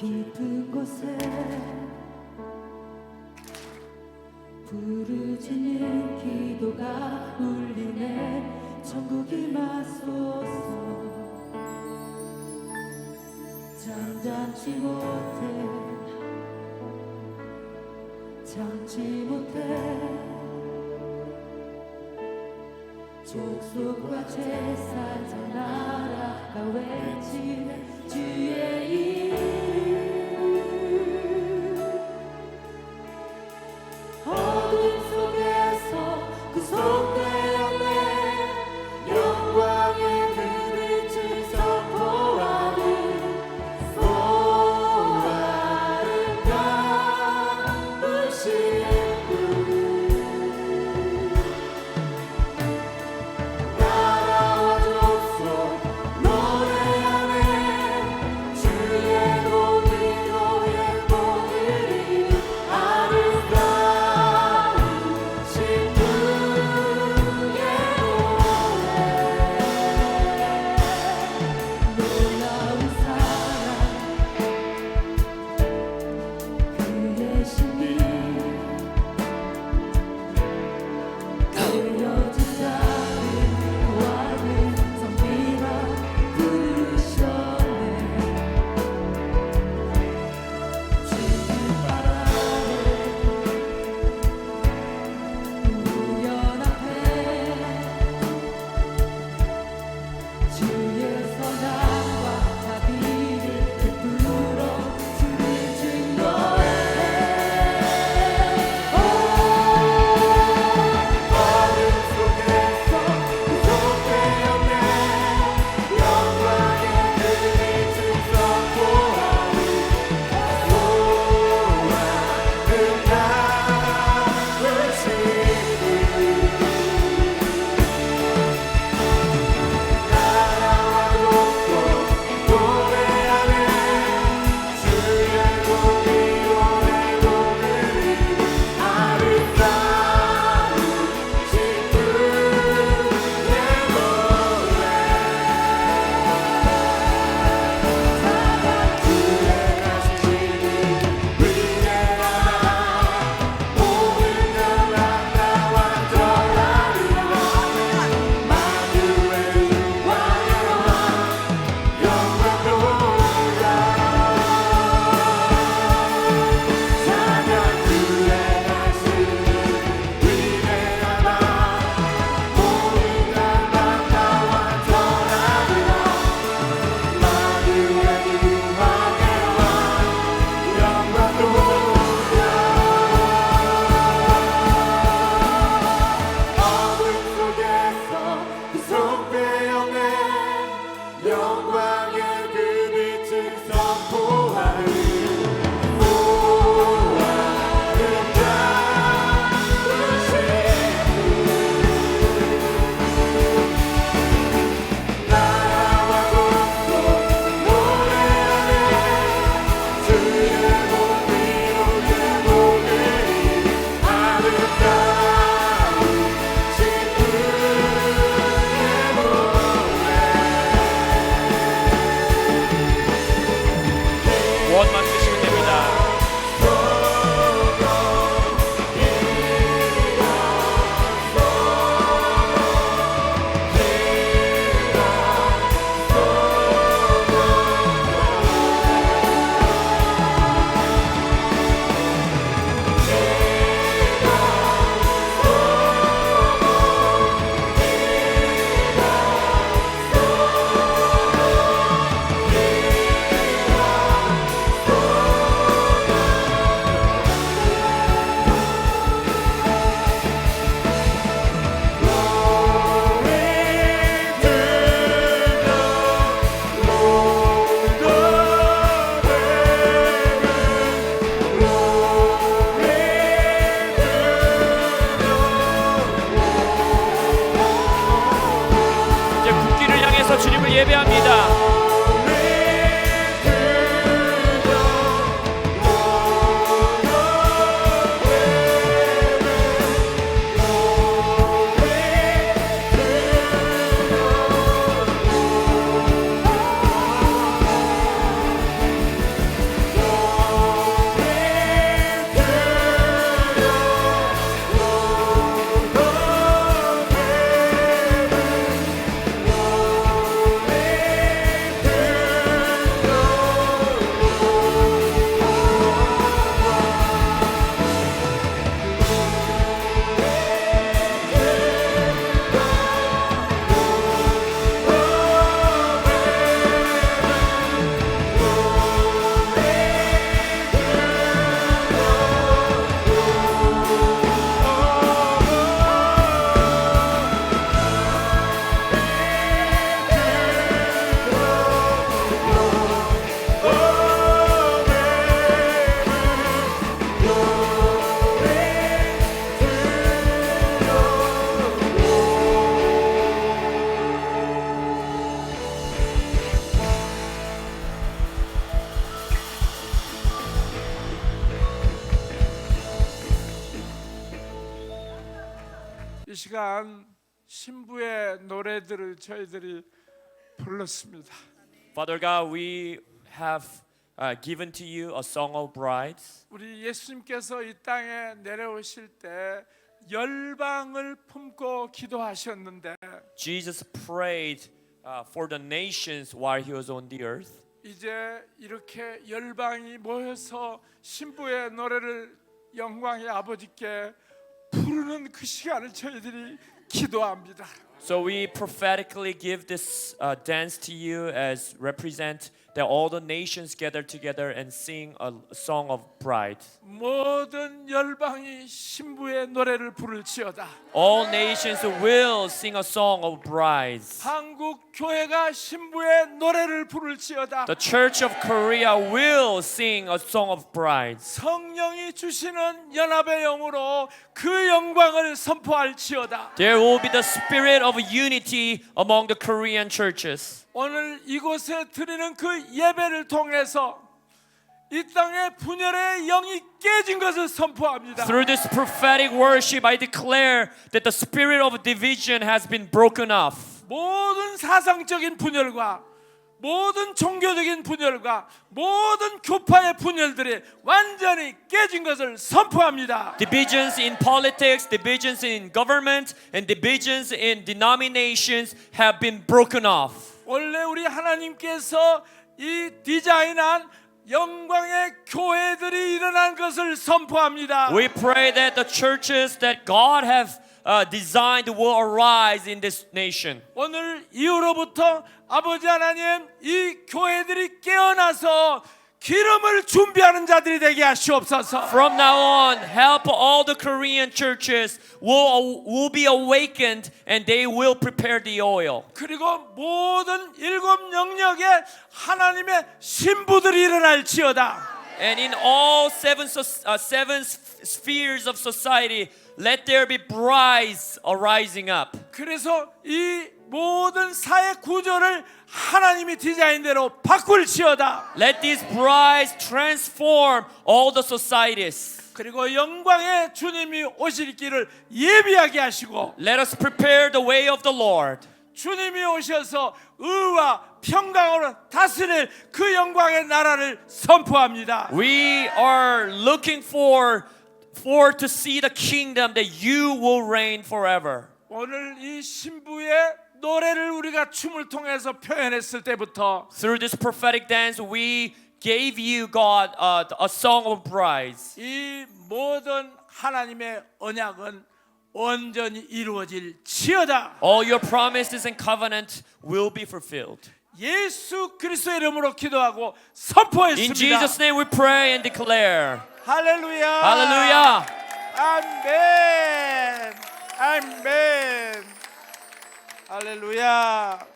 깊은 곳에 부르짖는 기도가 울리네. 천국이 맞소서. 잠잠치 못해. 잠지 못해. 족속과 제사 전 나라가 외치는 주의 이름. 어둠 속에서 그 소리 예배합니다. 시간 신부의 노래들을 저희들이 불렀습니다. Father God, we have uh, given to you a song of brides. 우리 예수님께서 이 땅에 내려오실 때 열방을 품고 기도하셨는데 Jesus prayed uh, for the nations while he was on the earth. 이제 이렇게 열방이 모여서 신부의 노래를 영광의 아버지께 부르는 그 시간을 저희들이 기도합니다. So we prophetically give this uh, dance to you as represent that all the nations gather together and sing a song of pride. 모든 열방이 신부의 노래를 부를지어다. All nations will sing a song of brides. 한국 교회가 신부의 노래를 부를지어다. The Church of Korea will sing a song of brides. 성령이 주시는 연합의 영으로 그 영광을 선포할지어다. There will be the spirit of unity among the Korean churches. 오늘 이곳에 드리는 그 예배를 통해서 이 땅의 분열의 영이 깨진 것을 선포합니다. Through this prophetic worship, I declare that the spirit of division has been broken off. 모든 사상적인 분열과 모든 종교적인 분열과 모든 교파의 분열들이 완전히 깨진 것을 선포합니다. Divisions in politics, divisions in government, and divisions in denominations have been broken off. 우리 하나님께서 이 디자인한 영광의 교회들이 일어난 것을 선포합니다. We pray that the churches that God have uh, designed will arise in this nation. 오늘 이후로부터 아버지 하나님 이 교회들이 깨어나서 기름을 준비하는 자들이 되게 하시옵소서. From now on, help all the Korean churches will, will be awakened and they will prepare the oil. 그리고 모든 일곱 영역에 하나님의 신부들이 일어날지어다. And in all seven, so- uh, seven s- spheres of society, let there be brides arising up. 그래서 이 모든 사회 구조를 하나님이 디자인대로 바꿀지어다. Let these brides transform all the societies. 그리고 영광의 주님이 오실 길을 예비하게 하시고 Let us prepare the way of the Lord. 주님이 오셔서 의와 평강으로 다스릴 그 영광의 나라를 선포합니다. We are looking for, for to see the kingdom that you will reign forever. 오늘 이 신부의 노래를 우리가 춤을 통해서 표현했을 때부터 Through this prophetic dance, we gave you, God, uh, a song of brides. 이 모든 하나님의 언약은 온전히 이루어질 지어다. All your promises and covenant will be fulfilled. 예수 그리스도의 이름으로 기도하고 In 선포했습니다. Jesus' name we pray and declare. 할렐루야. Hallelujah. 아멘. 아멘. Aleluia!